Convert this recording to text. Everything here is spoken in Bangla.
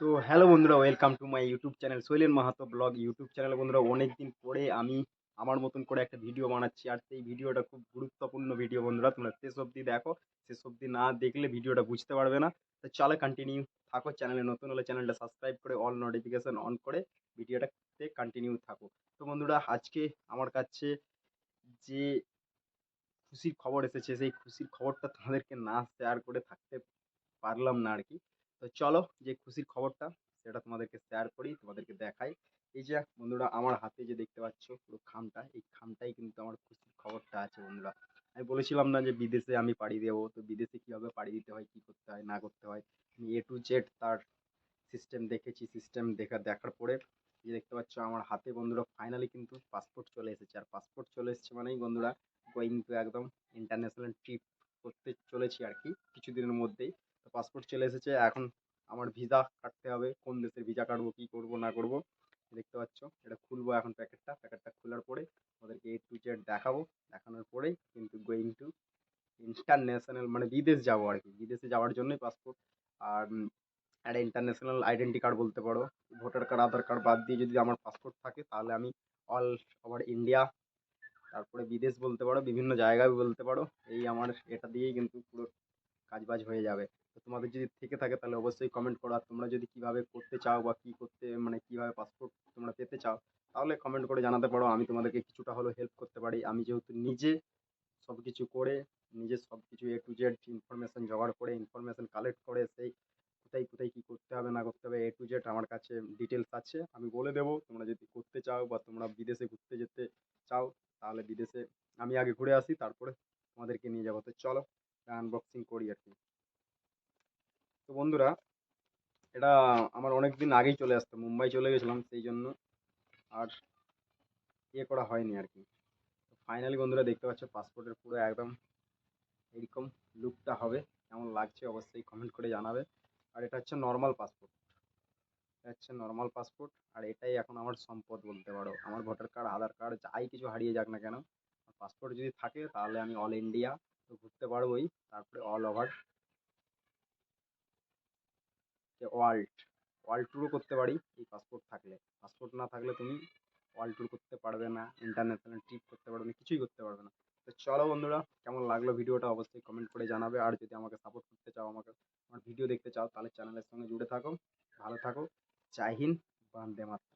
তো হ্যালো বন্ধুরা welcome to my YouTube channel Shailen Mahato blog YouTube channel বন্ধুরা অনেক দিন পরে আমি আমার মতন করে একটা ভিডিও বানাচ্ছি। আর সেই ভিডিওটা খুব গুরুত্বপূর্ণ ভিডিও বন্ধুরা, তোমরা শেষ অবধি দেখো, শেষ অবধি না দেখলে ভিডিওটা বুঝতে পারবে না। তো চলো কন্টিনিউ থাকো চ্যানেলে নতুন হলে চ্যানেলটা সাবস্ক্রাইব করে অল নোটিফিকেশন অন করে ভিডিওটাতে কন্টিনিউ থাকো। তো বন্ধুরা, আজকে আমার কাছে যে খুশির খবর এসেছে, সেই খুশির খবরটা তোমাদেরকে না শেয়ার করে থাকতে পারলাম না আর কি। তো চলো যে খুশির খবরটা, সেটা তোমাদেরকে শেয়ার করি, তোমাদেরকে দেখাই। এই যে বন্ধুরা, আমার হাতে যে দেখতে পাচ্ছ পুরো খামটা, এই খামটাই কিন্তু আমার খুশির খবরটা আছে বন্ধুরা। আমি বলেছিলাম না যে বিদেশে আমি পাড়ি দেবো, তো বিদেশে কীভাবে পাড়ি দিতে হয়, কী করতে হয়, না করতে হয়? আমি এ টু জেড তার সিস্টেম দেখেছি সিস্টেম দেখা, দেখার পরে যে দেখতে পাচ্ছ আমার হাতে বন্ধুরা ফাইনালি কিন্তু পাসপোর্ট চলে এসেছে। আর পাসপোর্ট চলে এসেছে মানেই বন্ধুরা গোয়িং টু একদম ইন্টারন্যাশনাল ট্রিপ করতে চলেছি আর কি, কিছুদিনের মধ্যেই। পাসপোর্ট চলে এসেছে। এখন আমার ভিসা কাটতে হবে। কোন দেশের ভিসা কাটবো, কী করব, না করব, দেখতে পাচ্ছ? এটা খুলবো এখন প্যাকেটটা প্যাকেটটা খোলার পরে ওদেরকে এ টু জেড দেখাবো। দেখানোর পরেই কিন্তু গোয়িং টু ইন্টারন্যাশনাল মানে বিদেশ যাব আর কি বিদেশে যাওয়ার জন্যই পাসপোর্ট আর একটা ইন্টারন্যাশনাল আইডেন্টি কার্ড বলতে পারো। ভোটার কার্ড আধার কার্ড বাদ দিয়ে যদি আমার পাসপোর্ট থাকে, তাহলে আমি অল ওভার ইন্ডিয়া তারপরে বিদেশ বলতে পারো, বিভিন্ন জায়গায় বলতে পারো। এই আমার এটা দিয়েই কিন্তু পুরো কাজবাজ হয়ে যাবে। তো তোমাদের যদি থেকে থাকে তাহলে অবশ্যই কমেন্ট করো। আর তোমরা যদি কীভাবে করতে চাও বা কী করতে মানে কীভাবে পাসপোর্ট তোমরা পেতে চাও, তাহলে কমেন্ট করে জানাতে পারো। আমি তোমাদেরকে কিছুটা হলেও হেল্প করতে পারি। আমি যেহেতু নিজে সব কিছু করে নিজে সব কিছু এ টু জেড ইনফরমেশান জোগাড় করে ইনফরমেশান কালেক্ট করে, সেই কোথায় কোথায় কী করতে হবে, না করতে হবে এ টু জেড আমার কাছে ডিটেলস আছে। আমি বলে দেবো, তোমরা যদি করতে চাও বা তোমরা বিদেশে ঘুরতে যেতে চাও, তাহলে বিদেশে আমি আগে ঘুরে আসি, তারপরে তোমাদেরকে নিয়ে যাব। তো চলো আনবক্সিং করি আর কি। তো বন্ধুরা, এটা আমার অনেক দিন আগেই চলে আসতো মুম্বাই চলে গেছিলাম সেই জন্য আর ইয়ে করা হয়নি আর কি। ফাইনালি বন্ধুরা দেখতে পাচ্ছ পাসপোর্টের পুরো একদম এরকম লুকটা হবে, কেমন লাগছে অবশ্যই কমেন্ট করে জানাবে। আর এটা হচ্ছে নর্মাল পাসপোর্ট এটা হচ্ছে নর্মাল পাসপোর্ট আর এটাই এখন আমার সম্পদ বলতে পারো। আমার ভোটার কার্ড আধার কার্ড যাই কিছু হারিয়ে যাক না কেন পাসপোর্ট যদি থাকে তাহলে আমি অল ইন্ডিয়া ঘুরতে পারবোই, তারপরে অল ওভার ওয়ার্ল্ড ওয়ার্ল্ড ট্যুরও করতে পারি, এই পাসপোর্ট থাকলে। পাসপোর্ট না থাকলে তুমি ওয়ার্ল্ড ট্যুর করতে পারবে না ইন্টারন্যাশনাল ট্রিপ করতে পারবে না, কিছুই করতে পারবে না। তো চলো বন্ধুরা, কেমন লাগল ভিডিওটা অবশ্যই কমেন্ট করে জানাবে। আর যদি আমাকে সাপোর্ট করতে চাও, আমাকে আমার ভিডিও দেখতে চাও, তাহলে চ্যানেলের সঙ্গে জুড়ে থাকো। ভালো থাকো। জয় হিন্দ, বন্দে মাতরম।